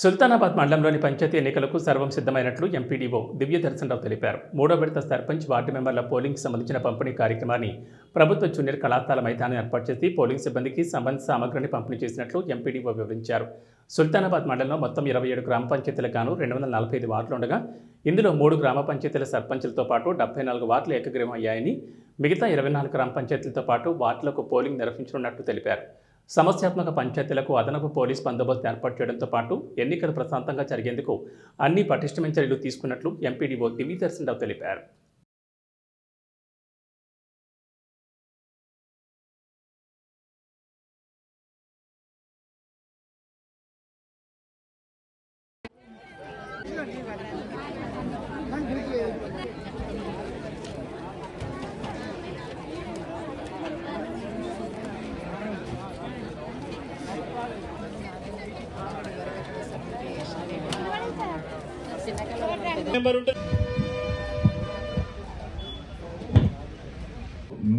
సుల్తానాబాద్ మండలంలోని పంచాయతీ ఎన్నికలకు సర్వం సిద్ధమైనట్లు ఎంపీడీఓ దివ్య దర్శనరావు తెలిపారు. మూడో విడత సర్పంచ్ వార్డు మెంబర్ల పోలింగ్ సంబంధించిన పంపిణీ కార్యక్రమాన్ని ప్రభుత్వ జూనియర్ కళాశాల మైదానం ఏర్పాటు చేసి పోలింగ్ సిబ్బందికి సంబంధిత సామగ్రిని పంపిణీ చేసినట్లు ఎంపీడీఓ వివరించారు. సుల్తానాబాద్ మండలంలో మొత్తం ఇరవై ఏడు గ్రామ పంచాయతీలకు గాను రెండు వందల నలభై ఐదు వార్డులు ఉండగా ఇందులో మూడు గ్రామ పంచాయతీల సర్పంచులతో పాటు డెబ్బై నాలుగు వార్డులు ఏకగ్రీవం అయ్యాయని మిగతా ఇరవై నాలుగు గ్రామ పంచాయతీలతో పాటు వార్డులకు పోలింగ్ నిర్వహించనున్నట్లు తెలిపారు. సమస్యాత్మక పంచాయతీలకు అదనపు పోలీస్ బందోబస్తు ఏర్పాటు చేయడంతో పాటు ఎన్నికలు ప్రశాంతంగా జరిగేందుకు అన్ని పటిష్టమైన చర్యలు తీసుకున్నట్లు ఎంపీడీఓ దివ్యదర్శనరావు తెలిపారు.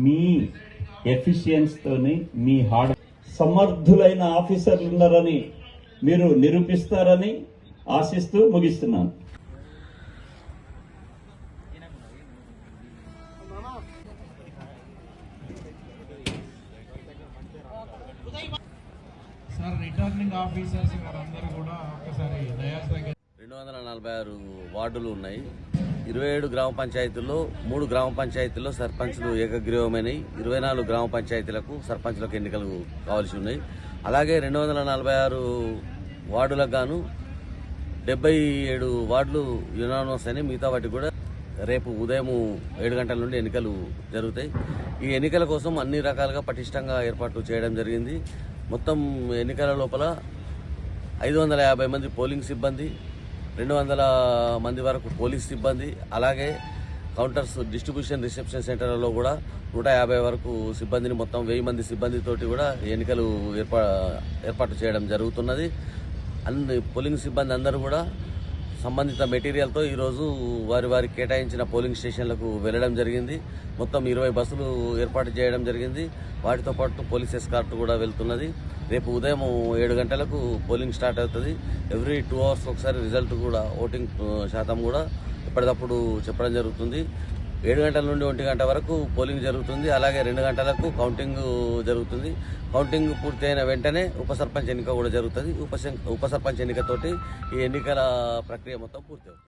మీ ఎఫిషియన్స్తోని మీ హార్డ్ సమర్థులైన ఆఫీసర్లు ఉన్నారని మీరు నిరూపిస్తారని ఆశిస్తూ ముగిస్తున్నాను. సార్ రిటర్నింగ్ ఆఫీసర్స్ గారు అందరూ కూడా ఒకసారి డయాస్ దగ్గర వందల నలభై ఆరు వార్డులు ఉన్నాయి. ఇరవై ఏడు గ్రామ పంచాయతీల్లో మూడు గ్రామ పంచాయతీల్లో సర్పంచ్లు ఏకగ్రీవమైనవి ఇరవై నాలుగు గ్రామ పంచాయతీలకు సర్పంచ్లకు ఎన్నికలు కావాల్సి ఉన్నాయి. అలాగే రెండు వందల నలభై ఆరు వార్డులకు గాను డెబ్బై ఏడు వార్డులు యునానోస్ అని మిగతా వాటికి కూడా రేపు ఉదయం ఏడు గంటల నుండి ఎన్నికలు జరుగుతాయి. ఈ ఎన్నికల కోసం అన్ని రకాలుగా పటిష్టంగా ఏర్పాట్లు చేయడం జరిగింది. మొత్తం ఎన్నికల లోపల ఐదు వందల యాభై మంది పోలింగ్ సిబ్బంది రెండు వందల మంది వరకు పోలీస్ సిబ్బంది అలాగే కౌంటర్స్ డిస్ట్రిబ్యూషన్ రిసెప్షన్ సెంటర్లలో కూడా నూట యాభై వరకు సిబ్బందిని మొత్తం వెయ్యి మంది సిబ్బందితోటి కూడా ఎన్నికలు ఏర్పా ఏర్పాటు చేయడం జరుగుతున్నది. అన్ని పోలింగ్ సిబ్బంది అందరూ కూడా సంబంధిత మెటీరియల్తో ఈరోజు వారి వారి కేటాయించిన పోలింగ్ స్టేషన్లకు వెళ్ళడం జరిగింది. మొత్తం ఇరవై బస్సులు ఏర్పాటు చేయడం జరిగింది. వాటితో పాటు పోలీస్ ఎస్కార్ట్ కూడా వెళ్తున్నది. రేపు ఉదయం ఏడు గంటలకు పోలింగ్ స్టార్ట్ అవుతుంది. ఎవ్రీ టూ అవర్స్ ఒకసారి రిజల్ట్ కూడా ఓటింగ్ శాతం కూడా ఎప్పటికప్పుడు చెప్పడం జరుగుతుంది. ఏడు గంటల నుండి ఒంటి గంట వరకు పోలింగ్ జరుగుతుంది. అలాగే రెండు గంటలకు కౌంటింగ్ జరుగుతుంది. కౌంటింగ్ పూర్తయిన వెంటనే ఉప సర్పంచ్ ఎన్నిక కూడా జరుగుతుంది. ఉప ఉప సర్పంచ్ ఎన్నికతోటి ఈ ఎన్నికల ప్రక్రియ మొత్తం పూర్తి అవుతుంది